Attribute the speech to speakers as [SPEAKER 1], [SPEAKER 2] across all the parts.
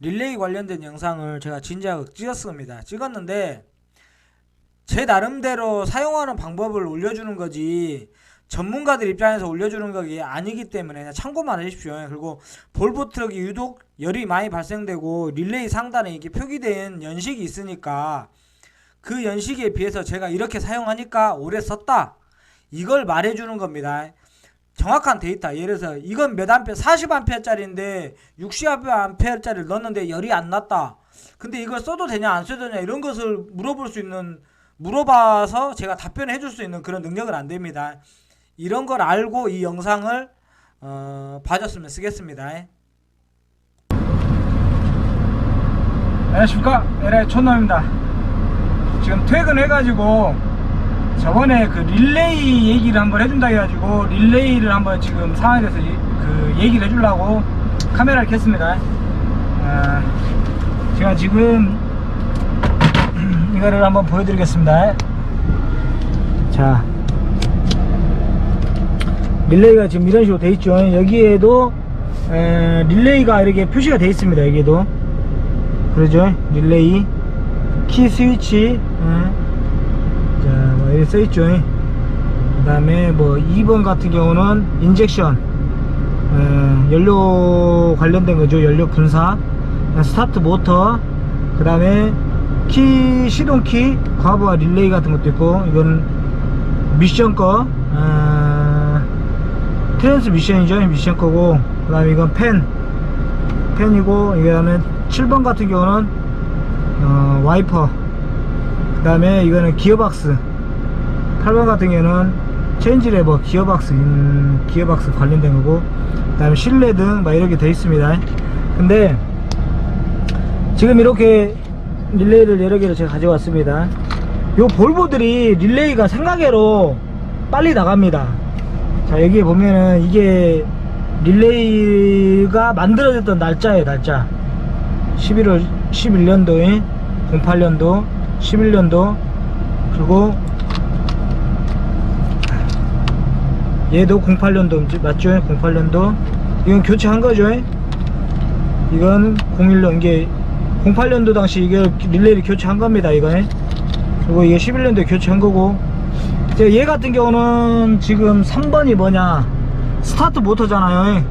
[SPEAKER 1] 릴레이 관련된 영상을 제가 진작 찍었습니다. 찍었는데 제 나름대로 사용하는 방법을 올려주는 거지 전문가들 입장에서 올려주는 것이 아니기 때문에 참고만 하십시오. 그리고 볼보 트럭이 유독 열이 많이 발생되고 릴레이 상단에 이게 표기된 연식이 있으니까 그 연식에 비해서 제가 이렇게 사용하니까 오래 썼다. 이걸 말해주는 겁니다. 정확한 데이터. 예를 들어서 이건 몇 암페어, 40암페어짜리인데 60암페어짜리를 넣었는데 열이 안 났다. 근데 이걸 써도 되냐 안 써도 되냐 이런 것을 물어볼 수 있는 물어봐서 제가 답변을 해줄 수 있는 그런 능력은 안 됩니다. 이런 걸 알고 이 영상을 어, 봐줬으면 쓰겠습니다. 안녕하십니까 LA 촌놈입니다 지금 퇴근해가지고 저번에 그 릴레이 얘기를 한번 해준다 해가지고 릴레이를 한번 지금 상황에 대해서 이- 그 얘기를 해주려고 카메라를 켰습니다. 아, 제가 지금 이거를 한번 보여드리겠습니다. 자 릴레이가 지금 이런 식으로 돼 있죠. 여기에도 에, 릴레이가 이렇게 표시가 돼 있습니다. 여기에도. 그러죠? 릴레이. 키 스위치 예. 이렇게 써있죠. 그 다음에 뭐 2번 같은 경우는 인젝션 예, 연료 관련된 거죠. 연료 분사 스타트 모터 그 다음에 키 시동키 과부하 릴레이 같은 것도 있고 이거는 미션 거 아, 트랜스 미션이죠. 미션 거고 그 다음에 이건 펜 펜이고 이거는 7번 같은 경우는 어, 와이퍼 그 다음에 이거는 기어박스 8번 같은 경우는 체인지 레버 기어박스 음, 기어박스 관련된 거고 그 다음에 실내 등 막 이렇게 돼 있습니다. 근데 지금 이렇게 릴레이를 여러 개를 제가 가져왔습니다. 요 볼보들이 릴레이가 생각외로 빨리 나갑니다. 자 여기 보면은 이게 릴레이가 만들어졌던 날짜예요 날짜. 11월 11년도에 08년도 11년도 그리고 얘도 08년도 맞죠? 08년도. 이건 교체한 거죠? 이건 01년 이게 08년도 당시 이게 릴레이를 교체한 겁니다 이거 그리고 이게 11년도에 교체한 거고. 얘 같은 경우는 지금 3번이 뭐냐? 스타트 모터잖아요.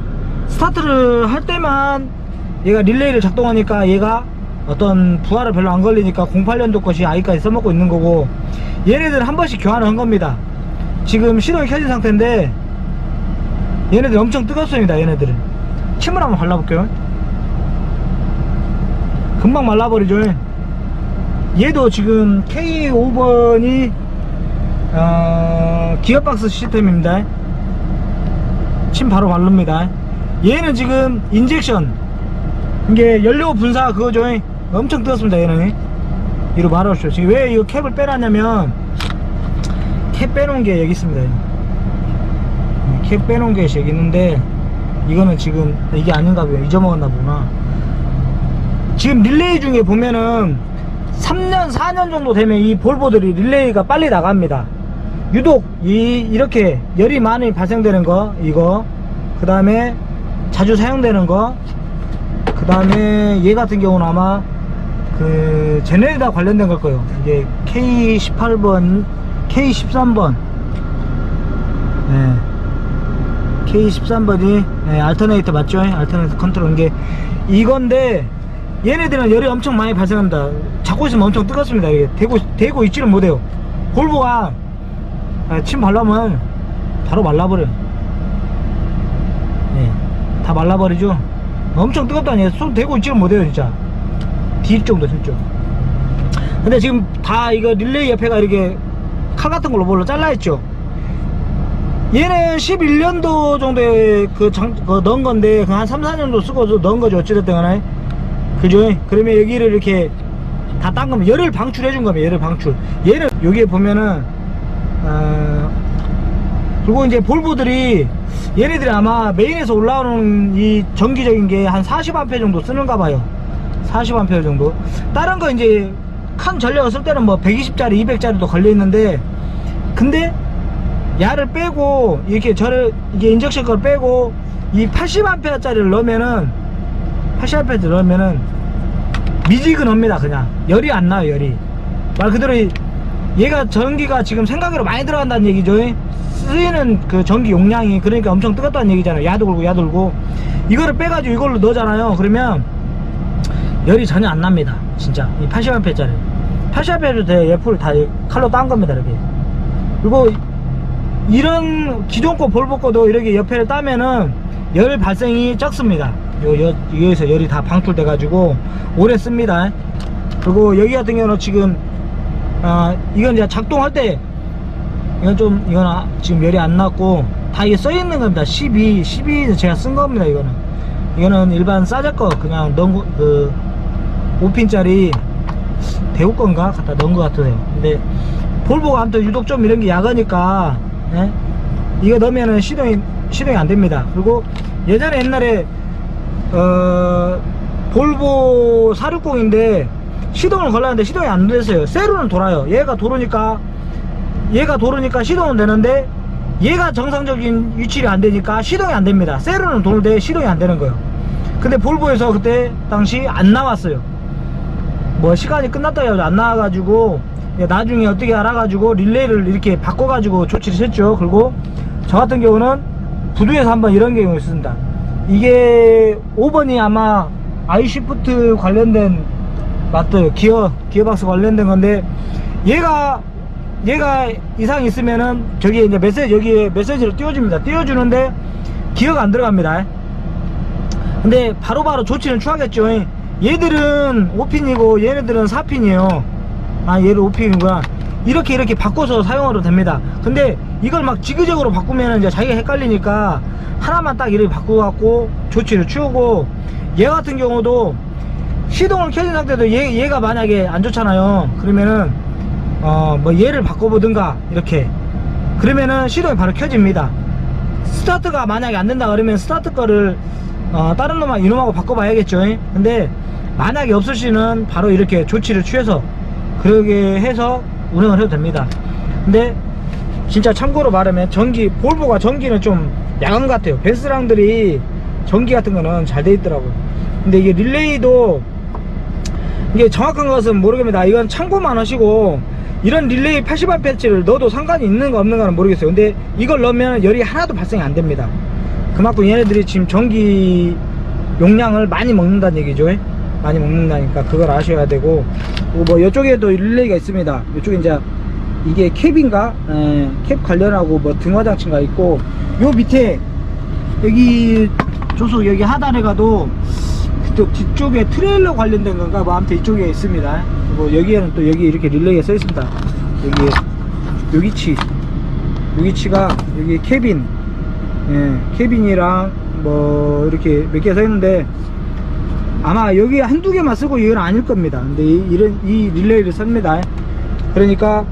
[SPEAKER 1] 스타트를 할 때만 얘가 릴레이를 작동하니까 얘가 어떤 부하를 별로 안 걸리니까 08년도 것이 아직까지 써먹고 있는 거고. 얘네들은 한 번씩 교환을 한 겁니다 지금 시동이 켜진 상태인데 얘네들 엄청 뜨겁습니다 얘네들은. 침을 한번 발라볼게요. 금방 말라버리죠. 얘도 지금 K5번이 어, 기어박스 시스템입니다. 침 바로 바릅니다. 얘는 지금 인젝션. 이게 연료 분사 그거죠. 엄청 뜨겁습니다 얘는. 이로 말하십시오. 지금 왜 이거 캡을 빼놨냐면 캡 빼놓은 게 여기 있습니다. 캡 빼놓은 게 여기 있는데 이거는 지금 이게 아닌가 봐요. 잊어먹었나 보구나. 지금 릴레이 중에 보면은 3년 4년 정도 되면 이 볼보들이 릴레이가 빨리 나갑니다. 유독 이 이렇게 열이 많이 발생되는 거 이거. 그 다음에 자주 사용되는 거. 그 다음에 얘 같은 경우는 아마 그 제네리다 관련된 걸 거예요. 이게 K18번 K13번. 네. K13번이 네, 알터네이터 맞죠? 알터네이터 컨트롤 게 이건데 얘네들은 열이 엄청 많이 발생합니다. 잡고 있으면 엄청 뜨겁습니다. 이게 대고 대고 있지는 못해요. 볼보가 아, 침 발라면 바로 말라버려 네, 다 말라버리죠? 엄청 뜨겁다니 손 대고 있지는 못해요 진짜. 뒤 정도 진짜 근데 지금 다 이거 릴레이 옆에가 이렇게 칼 같은 걸로 뭘로 잘라있죠. 얘는 11년도 정도에 그, 장, 그 넣은 건데 그 한 3, 4년도 쓰고 넣은 거죠. 어찌됐든 간에. 그죠? 그러면 여기를 이렇게 다 딴 거면 열을 방출해 준 거면 열을 방출. 얘는 여기에 보면은 어, 그리고 이제 볼보들이 얘네들이 아마 메인에서 올라오는 이 전기적인 게 한 40A 정도 쓰는가 봐요. 40A 정도. 다른 거 이제 큰 전력을 쓸 때는 뭐 120짜리 200짜리도 걸려 있는데 근데 야를 빼고 이렇게 저를 이게 인젝션 걸 빼고 이 80A 짜리를 넣으면은 80A까지 넣으면은 미지근합니다 그냥. 열이 안 나요 열이. 말 그대로 이- 얘가 전기가 지금 생각으로 많이 들어간다는 얘기죠. 쓰이는 그 전기 용량이 그러니까 엄청 뜨겁다는 얘기잖아요. 야들고 야들고. 이거를 빼가지고 이걸로 넣잖아요. 그러면 열이 전혀 안 납니다 진짜. 이 80A짜리 80A도 돼 F를 다 칼로 딴 겁니다 이렇게. 그리고 이런 기존 거 볼보 거도 이렇게 옆에를 따면은 열 발생이 적습니다. 요, 여, 여기서 열이 다 방출돼 가지고 오래 씁니다. 그리고 여기 같은 경우는 지금 아 이건 이제 작동할 때 이건 좀 이건 아- 지금 열이 안 났고 다 이게 써 있는 겁니다. 12 12 제가 쓴 겁니다 이거는. 이거는 일반 싸제 거 그냥 넣은 거, 그 5핀짜리 대우 건가 갖다 넣은 것 같아요 근데 볼보가 아무튼 유독 좀 이런 게 약하니까 예? 이거 넣으면은 시동이 시동이 안 됩니다. 그리고 예전에 옛날에 어 볼보 460인데 시동을 걸렸는데 시동이 안 됐어요. 세로는 돌아요. 얘가 도르니까 얘가 도르니까 시동은 되는데 얘가 정상적인 위치가 안 되니까 시동이 안 됩니다. 세로는 도는데 시동이 안 되는 거예요. 근데 볼보에서 그때 당시 안 나왔어요 뭐 시간이 끝났다 해가지고 안 나와가지고 예, 나중에 어떻게 알아가지고 릴레이를 이렇게 바꿔가지고 조치를 했죠. 그리고 저 같은 경우는 부두에서 한번 이런 경우 있습니다. 이게 5번이 아마 아이시프트 관련된 맞어요 기어 기어박스 관련된 건데 얘가 얘가 이상 있으면은 저기 이제 메시지 여기에 메시지를 띄워줍니다. 띄워주는데 기어가 안 들어갑니다. 근데 바로바로 조치는 취하겠죠 얘들은 5핀이고 얘네들은 4핀이에요. 아 얘를 5핀이구나. 이렇게 이렇게 바꿔서 사용하도 됩니다. 근데 이걸 막 지그재그로 바꾸면 이제 자기가 헷갈리니까 하나만 딱 이렇게 바꾸갖고 조치를 취하고 얘 같은 경우도 시동을 켜진 상태도 얘, 얘가 만약에 안 좋잖아요. 그러면은 어 뭐 얘를 바꿔보든가 이렇게. 그러면은 시동이 바로 켜집니다. 스타트가 만약에 안 된다 그러면 스타트 거를 어, 다른 놈하고 이놈하고 바꿔봐야겠죠. 근데 만약에 없으시는 바로 이렇게 조치를 취해서 그러게 해서 운행을 해도 됩니다. 근데 진짜 참고로 말하면 전기 볼보가 전기는 좀것 같아요. 베스랑들이 전기 같은 거는 잘 돼 있더라고요. 근데 이게 릴레이도 이게 정확한 것은 모르겠습니다. 이건 참고만 하시고 이런 릴레이 80A 패치를 넣어도 상관이 있는가 없는가는 모르겠어요. 근데 이걸 넣으면 열이 하나도 발생이 안 됩니다. 그만큼 얘네들이 지금 전기 용량을 많이 먹는다는 얘기죠 많이 먹는다니까 그걸 아셔야 되고 그리고 뭐 이쪽에도 릴레이가 있습니다. 이쪽에 이제 이게 캡인가? 예, 캡 관련하고 뭐 등화장치가 있고 요 밑에 여기 조수 여기 하단에 가도 또 뒤쪽에 트레일러 관련된 건가? 뭐 아무튼 이쪽에 있습니다. 그리고 여기에는 또 여기 이렇게 릴레이가 써 있습니다. 여기 여기치 여기치가 여기 캐빈 예, 캐빈이랑 뭐 이렇게 몇 개 써 있는데 아마 여기 한두 개만 쓰고 이건 아닐 겁니다. 근데 이, 이런 이 릴레이를 씁니다. 그러니까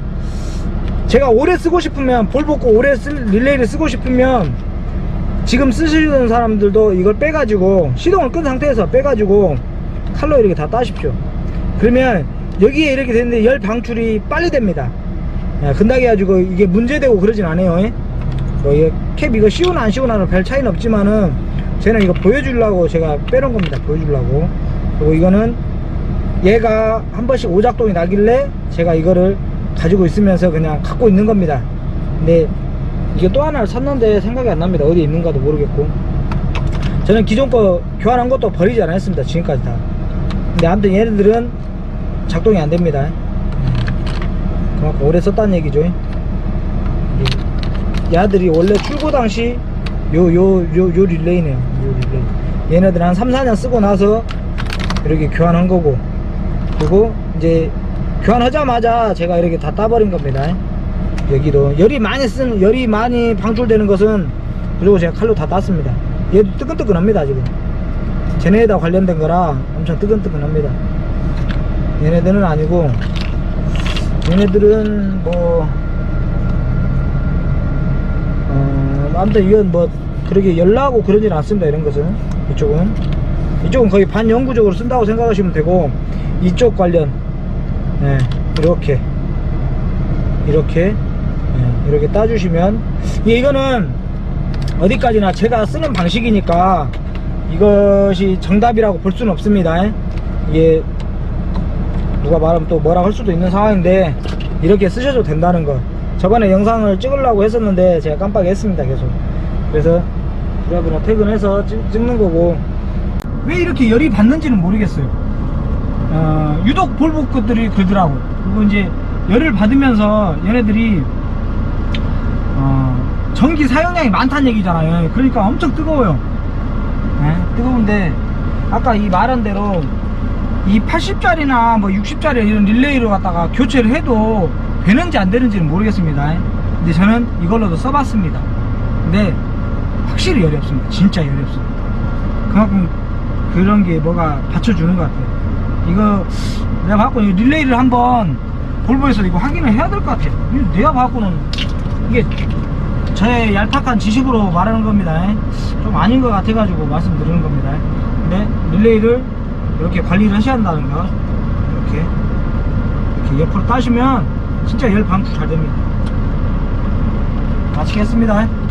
[SPEAKER 1] 제가 오래 쓰고 싶으면 볼보고 오래 쓸 릴레이를 쓰고 싶으면 지금 쓰시는 사람들도 이걸 빼가지고 시동을 끈 상태에서 빼가지고 칼로 이렇게 다 따십시오. 그러면 여기에 이렇게 되는데 열 방출이 빨리 됩니다. 야, 근다게 가지고 이게 문제되고 그러진 않아요. 예? 뭐캡 이거 씌우나 안 씌우나는 별 차이는 없지만은 저는 이거 보여주려고 제가 빼놓은 겁니다. 보여주려고. 그리고 이거는 얘가 한 번씩 오작동이 나길래 제가 이거를 가지고 있으면서 그냥 갖고 있는 겁니다. 근데 이게 또 하나를 샀는데 생각이 안 납니다. 어디에 있는가도 모르겠고. 저는 기존 거 교환한 것도 버리지 않았습니다. 지금까지 다. 근데 아무튼 얘네들은 작동이 안 됩니다. 그만큼 오래 썼다는 얘기죠. 이 야들이 원래 출고 당시 요 요 요 요 릴레이네요 요 릴레이. 얘네들 한 3, 4년 쓰고 나서 이렇게 교환한 거고. 그리고 이제 교환하자마자 제가 이렇게 다 따버린 겁니다. 여기도 열이 많이 쓴 열이 많이 방출되는 것은 그리고 제가 칼로 다 땄습니다. 얘도 뜨끈뜨끈합니다 지금. 쟤네에다 관련된 거라 엄청 뜨끈뜨끈합니다. 얘네들은 아니고 얘네들은 뭐 어, 아무튼 이건 뭐 그렇게 열나고 그러진 않습니다 이런 것은 이쪽은 이쪽은 거의 반영구적으로 쓴다고 생각하시면 되고 이쪽 관련 예, 이렇게 이렇게 예, 이렇게 따주시면 예, 이거는 어디까지나 제가 쓰는 방식이니까 이것이 정답이라고 볼 수는 없습니다. 이게 누가 말하면 또 뭐라 할 수도 있는 상황인데 이렇게 쓰셔도 된다는 거. 저번에 영상을 찍으려고 했었는데 제가 깜빡했습니다 계속. 그래서 부랴부랴 퇴근해서 찍, 찍는 거고 왜 이렇게 열이 받는지는 모르겠어요. 어, 유독 볼보 것들이 그러더라고. 그리고 이제 열을 받으면서 얘네들이 어, 전기 사용량이 많다는 얘기잖아요. 그러니까 엄청 뜨거워요. 예, 뜨거운데 아까 이 말한 대로 이 80짜리나 뭐 60짜리 이런 릴레이를 갖다가 교체를 해도 되는지 안 되는지는 모르겠습니다. 근데 저는 이걸로도 써봤습니다. 근데 확실히 열이 없습니다. 진짜 열이 없어요. 그만큼 그런 게 뭐가 받쳐주는 것 같아요. 이거 내가 이 릴레이를 한번 볼보에서 이거 확인을 해야 될 것 같아요. 내가 봐갖고는 이게 저의 얄팍한 지식으로 말하는 겁니다. 좀 아닌 것 같아 가지고 말씀드리는 겁니다. 근데 릴레이를 이렇게 관리를 하셔야 한다는 거. 이렇게 이렇게 옆으로 따시면 진짜 열 반프 잘 됩니다. 마치겠습니다.